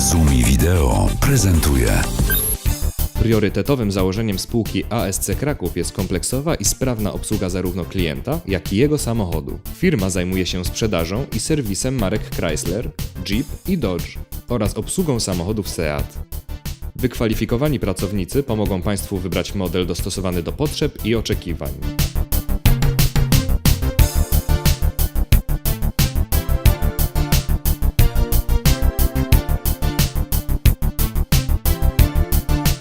Zumi Wideo prezentuje Priorytetowym założeniem spółki ASC Kraków jest kompleksowa i sprawna obsługa zarówno klienta, jak i jego samochodu. Firma zajmuje się sprzedażą i serwisem marek Chrysler, Jeep i Dodge oraz obsługą samochodów Seat. Wykwalifikowani pracownicy pomogą Państwu wybrać model dostosowany do potrzeb i oczekiwań.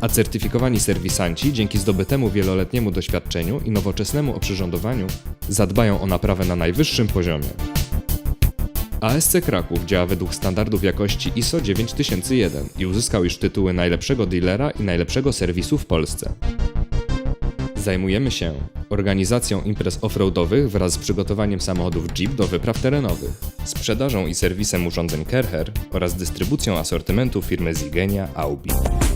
A certyfikowani serwisanci dzięki zdobytemu wieloletniemu doświadczeniu i nowoczesnemu oprzyrządowaniu zadbają o naprawę na najwyższym poziomie. ASC Kraków działa według standardów jakości ISO 9001 i uzyskał już tytuły najlepszego dealera i najlepszego serwisu w Polsce. Zajmujemy się organizacją imprez offroadowych wraz z przygotowaniem samochodów Jeep do wypraw terenowych, sprzedażą i serwisem urządzeń Kerher oraz dystrybucją asortymentu firmy Zigenia Aubi.